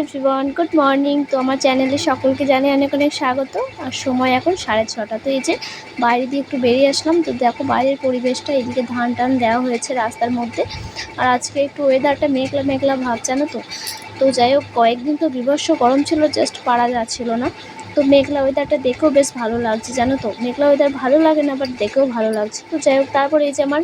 Everyone good morning তো আমার চ্যানেলে সকলকে জানিয়ে অনেক অনেক স্বাগত। আর সময় এখন সাড়ে ছটা। তো এই যে বাইরে দিয়ে একটু বেরিয়ে আসলাম, তো দেখো বাইরের পরিবেশটা, এদিকে ধান টান দেওয়া হয়েছে রাস্তার মধ্যে। আর আজকে একটু ওয়েদারটা মেঘলা মেঘলা ভাব, জানো তো? তো যাই হোক, কয়েকদিন তো বিভৎস গরম ছিল জাস্ট পারা যাচ্ছিল না। তো মেঘলা ওয়েদারটা দেখেও বেশ ভালো লাগছে, জানো তো? মেঘলা ওয়েদার ভালো লাগে না বাট দেখেও ভালো লাগছে। তো যাই হোক, তারপরে এই যে আমার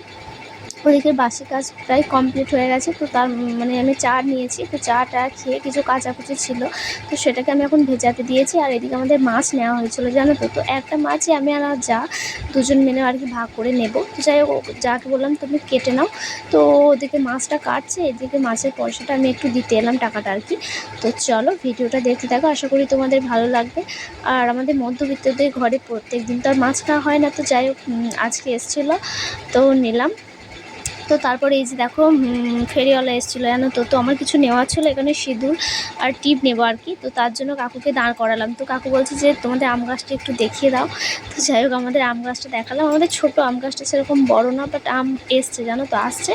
ওদিকে বাসি কাজ প্রায় কমপ্লিট হয়ে গেছে। তো তার মানে আমি চা নিয়েছি। তো চাটা খেয়ে কিছু কাচাকুচি ছিল। তো সেটাকে আমি এখন ভেজাতে দিয়েছি। আর এদিকে আমাদের মাছ নেওয়া হয়েছিল, জানো তো? তো একটা মাছই আমি আর যা দুজন মিলে আর কি ভাগ করে নেব। তো যাই হোক, যাকে বললাম তুমি কেটে নাও। তো ওদিকে মাছটা কাটছে। এদিকে মাছের পয়সাটা আমি একটু দিতে এলাম টাকাটা আর কি। তো চলো ভিডিওটা দেখতে থাকো। আশা করি তোমাদের ভালো লাগবে। আর আমাদের মধ্যবিত্তদের ঘরে প্রত্যেক দিন তো আর মাছ খাওয়া হয় না। তো যাই হোক আজকে এসেছিল। তো নিলাম। তো তারপরে এই যে দেখো ফেরিওয়ালা এসেছিল, জানো তো? তো আমার কিছু নেওয়া ছিল এখানে সিঁদুর আর টিপ নেব আর কি। তো তার জন্য কাকুকে দাঁড় করালাম। তো কাকু বলছে যে, তোমাদের আম গাছটা একটু দেখিয়ে দাও। তো যাই হোক, আমাদের আম গাছটা দেখালাম। আমাদের ছোট আম গাছটা সেরকম বড় না বাট আম এসছে, জানো তো? আসছে।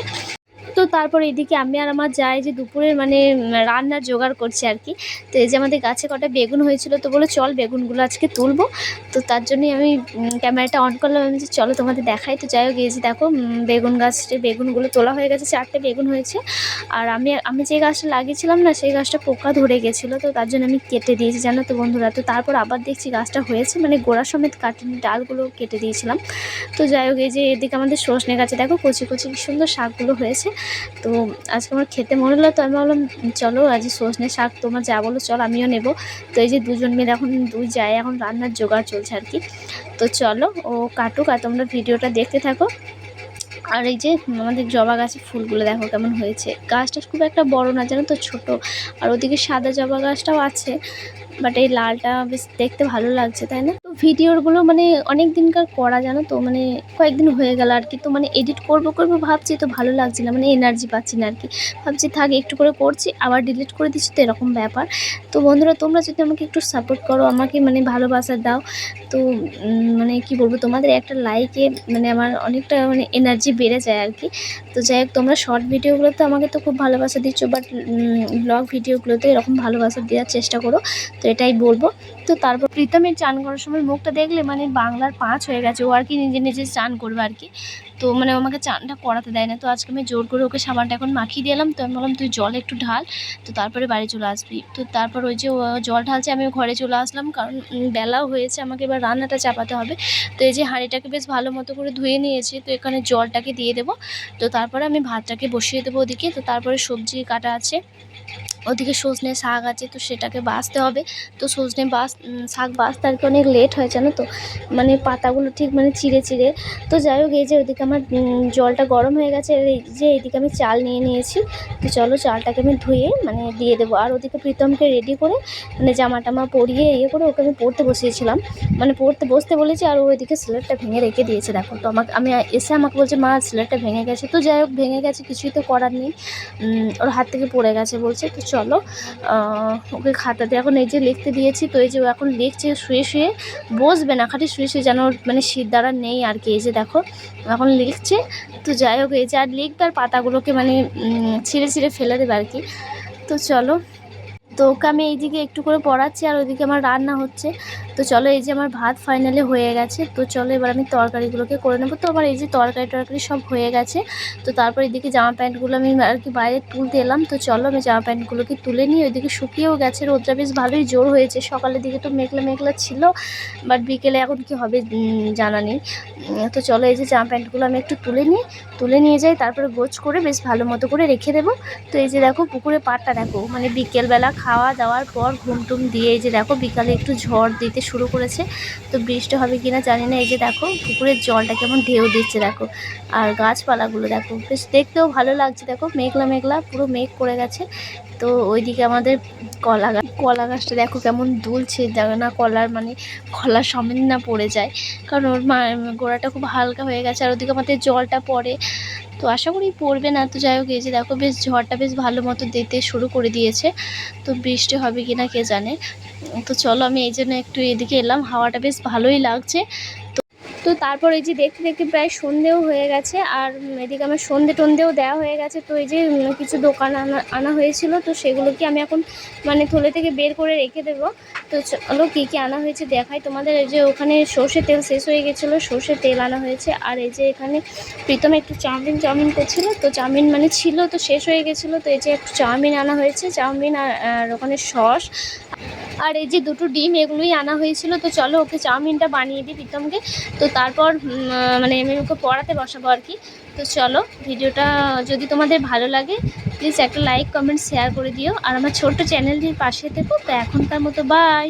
তো তারপর এদিকে আমি আর আমার যাই যে দুপুরের মানে রান্নার জোগাড় করছি আর কি। তো এই যে আমাদের গাছে কটা বেগুন হয়েছিল, তো বলে চল বেগুনগুলো আজকে তুলবো। তো তার জন্যই আমি ক্যামেরাটা অন করলাম। আমি যে চলো তোমাদের দেখাই। তো যাই হোক যে দেখো বেগুন গাছটা বেগুনগুলো তোলা হয়ে গেছে, চারটে বেগুন হয়েছে। আর আমি আমি যে গাছটা লাগিয়েছিলাম না, সেই গাছটা পোকা ধরে গেছিল। তো তার জন্য আমি কেটে দিয়েছি, জানো তো বন্ধুরা। তো তারপর আবার দেখছি গাছটা হয়েছে মানে গোড়া সমেত কাটিনি, ডালগুলো কেটে দিয়েছিলাম। তো যাই হোক, এই যে এদিকে আমাদের সজনে গাছে দেখো কচি কচি সুন্দর শাকগুলো হয়েছে। তো আজকে আমার খেতে মনে হলো, তো আমি বললাম চলো আজ সজনে শাক, তোমার যা বলো, চল আমিও নেব। তো এই যে দুজন মিলে এখন দুই যায়, এখন রান্নার জোগাড় চলছে আর কি। তো চলো, ও কাটুক আর তোমরা ভিডিওটা দেখতে থাকো। আর এই যে আমাদের জবা গাছের ফুলগুলো দেখো কেমন হয়েছে। গাছটা খুব একটা বড় না, জানো তো, ছোট। আর ওদিকে সাদা জবা গাছটাও আছে বাট এই লালটা বেশ দেখতে ভালো লাগছে, তাই না? ভিডিওগুলো মানে অনেক দিনকার করা, জানো তো? মানে কয়েকদিন হয়ে গেল আর কি। তো মানে এডিট করব করব ভাবছি, তো ভালো লাগছে না। মানে এনার্জি পাচ্ছি না আর কি। ভাবছি থাক, একটু করে করছি, আবার ডিলিট করে দিচ্ছি, তো এরকম ব্যাপার। তো বন্ধুরা, তোমরা যদি আমাকে একটু সাপোর্ট করো, আমাকে মানে ভালোবাসা দাও, তো মানে কি বলব, তোমাদের একটা লাইকে মানে আমার অনেকটা মানে এনার্জি বেড়ে যায় আর কি। তো যাই হোক, তোমরা শর্ট ভিডিওগুলোতে আমাকে তো খুব ভালোবাসা দিচ্ছ বাট ব্লগ ভিডিওগুলোতে এরকম ভালোবাসা দেওয়ার চেষ্টা করো। তো এটাই বলব। তো তারপর প্রীতমের চান করার সময় মুখটা দেখলে মানে বাংলার পাঁচ হয়ে গেছে। ও আর কি নিজে নিজে চান করবে আর কি। তো মানে আমাকে চানটা করাতে দেয় না। তো আজকে আমি জোর করে ওকে সাবানটা এখন মাখিয়ে দিলাম তো আমি বললাম, তুই জল একটু ঢাল। তো তারপরে বাড়ি চলে আসবি। তো তারপর ওই যে জল ঢালছে আমি ঘরে চলে আসলাম। কারণ বেলাও হয়েছে, আমাকে এবার রান্নাটা চাপাতে হবে। তো এই যে হাঁড়িটাকে বেশ ভালো মতো করে ধুয়ে নিয়েছি। তো এখানে জলটাকে দিয়ে দেবো। তো তারপরে আমি ভাতটাকে বসিয়ে দেবো ওদিকে। তো তারপরে সবজি কাটা আছে। ওদিকে সজনে শাক আছে, তো সেটাকে বাছতে হবে। তো সজনে বাস শাক বাছতে আর কি অনেক লেট হয়, জানো তো? মানে পাতাগুলো ঠিক মানে চিড়ে চিড়ে। তো যাই হোক, এই যে ওদিকে আমার জলটা গরম হয়ে গেছে। এই যে এইদিকে আমি চাল নিয়ে নিয়েছি। তো চলো চালটাকে আমি ধুয়ে মানে দিয়ে দেবো। আর ওদিকে প্রীতমকে রেডি করে মানে জামা টামা পরিয়ে ইয়ে করে ওকে আমি পড়তে বসিয়েছিলাম। মানে পড়তে বসতে বলেছি, আর ওইদিকে সিলেটটা ভেঙে রেখে দিয়েছে। দেখো, তো আমাকে, আমি এসে আমাকে বলছে, মা, সিলেটটা ভেঙে গেছে। তো যাই হোক, ভেঙে গেছে, কিছুই তো করার নেই। ওর হাত থেকে পড়ে গেছে বলছে। তো চলো। ওকে খাতাতে এখন এই যে লিখতে দিয়েছি, তো এই যে ও এখন লিখছে, শুয়ে শুয়ে বসবে না খাটি শুয়ে শুয়ে যেন মানে শীত দ্বারা নেই আর কি। এই যে দেখো এখন লিখছে। তো যাই হোক, এই যে আর লিখবে আর পাতাগুলোকে মানে ছিঁড়ে ছিঁড়ে ফেলে দেবে আর কি। তো চলো। তো ওকে আমি এইদিকে একটু করে পড়াচ্ছি আর ওইদিকে আমার রান্না হচ্ছে। তো চলো এই যে আমার ভাত ফাইনালি হয়ে গেছে, তো চলো এবার আমি তরকারিগুলোকে করে নেব। তো আমার এই যে তরকারি টরকারি সব হয়ে গেছে, তো তারপর এদিকে জামা প্যান্টগুলো আমি আর কি বাইরে তুলতে এলাম। তো চলো আমি জামা প্যান্টগুলোকে তুলে নিই, ওইদিকে শুকিয়েও গেছে, রোদটা বেশ ভালোই জোর হয়েছে, সকালের দিকে তো মেঘলা মেঘলা ছিল বাট বিকেলে এখন কি হবে জানা নেই। তো চলো এই যে জামা প্যান্টগুলো আমি একটু তুলে নিই, তুলে নিয়ে যাই, তারপরে গোছ করে বেশ ভালো মতো করে রেখে দেবো। তো এই যে দেখো পুকুরে পাড়টা দেখো মানে বিকেলবেলা খাওয়া দাওয়ার পর ঘুম টুম দিয়ে এই যে দেখো বিকালে একটু ঝড় দিতে শুরু করেছে। তো বৃষ্টি হবে কিনা জানি না। এই যে দেখো, পুকুরের জলটা কেমন ঢেউ দিচ্ছে দেখো। আর গাছপালাগুলো দেখো, বেশ দেখতেও ভালো লাগছে দেখো। মেঘলা মেঘলা, পুরো মেঘ পড়ে গেছে। তো ওইদিকে আমাদের কলা গাছ, কলা গাছটা দেখো কেমন দুলছে। জানো না, কলার মানে কলার সমেত না পড়ে যায়। কারণ ওর মা, গোড়াটা খুব হালকা হয়ে গেছে। আর ওদিকে আমাদের জলটা পড়ে। তো আশা করি পড়বে না। তো যাই হোক, এই যে দেখো, বেশ ঝড়টা বেশ ভালো মতো দিতে শুরু করে দিয়েছে। তো বৃষ্টি হবে কি না কে জানে। তো চলো, আমি এই জন্য একটু এদিকে এলাম। হাওয়াটা বেশ ভালোই লাগছে। তো তো তারপর এই যে দেখতে দেখতে প্রায় সন্ধেও হয়ে গেছে আর এদিকে আমার সন্ধে টন্ধেও দেওয়া হয়ে গেছে। তো এই যে কিছু দোকান আনা আনা হয়েছিল, তো সেগুলোকে আমি এখন মানে থলে থেকে বের করে রেখে দেবো। তো চলো কী কী আনা হয়েছে দেখাই। তোমাদের এই যে ওখানে সর্ষে তেল শেষ হয়ে গেছিল সর্ষে তেল আনা হয়েছে। আর এই যে এখানে প্রীতম একটু চাউমিন চাউমিন করছিল, তো চাউমিন মানে ছিল, তো শেষ হয়ে গেছিল। তো এই যে একটু চাউমিন আনা হয়েছে, চাউমিন আর ওখানে সস। আর এই যে দুটো ডিম এগুলোই আনা হয়েছিল, তো চলো ওকে চাউমিনটা বানিয়ে দিই প্রীতমকে। তো তারপর মানে আমি ওকে পড়াতে বসাবো আর কি। তো চলো, ভিডিওটা যদি তোমাদের ভালো লাগে প্লিজ একটা লাইক কমেন্ট শেয়ার করে দিও। আর আমার ছোট্ট চ্যানেলটির পাশে থেকো। তো এখনকার মতো বাই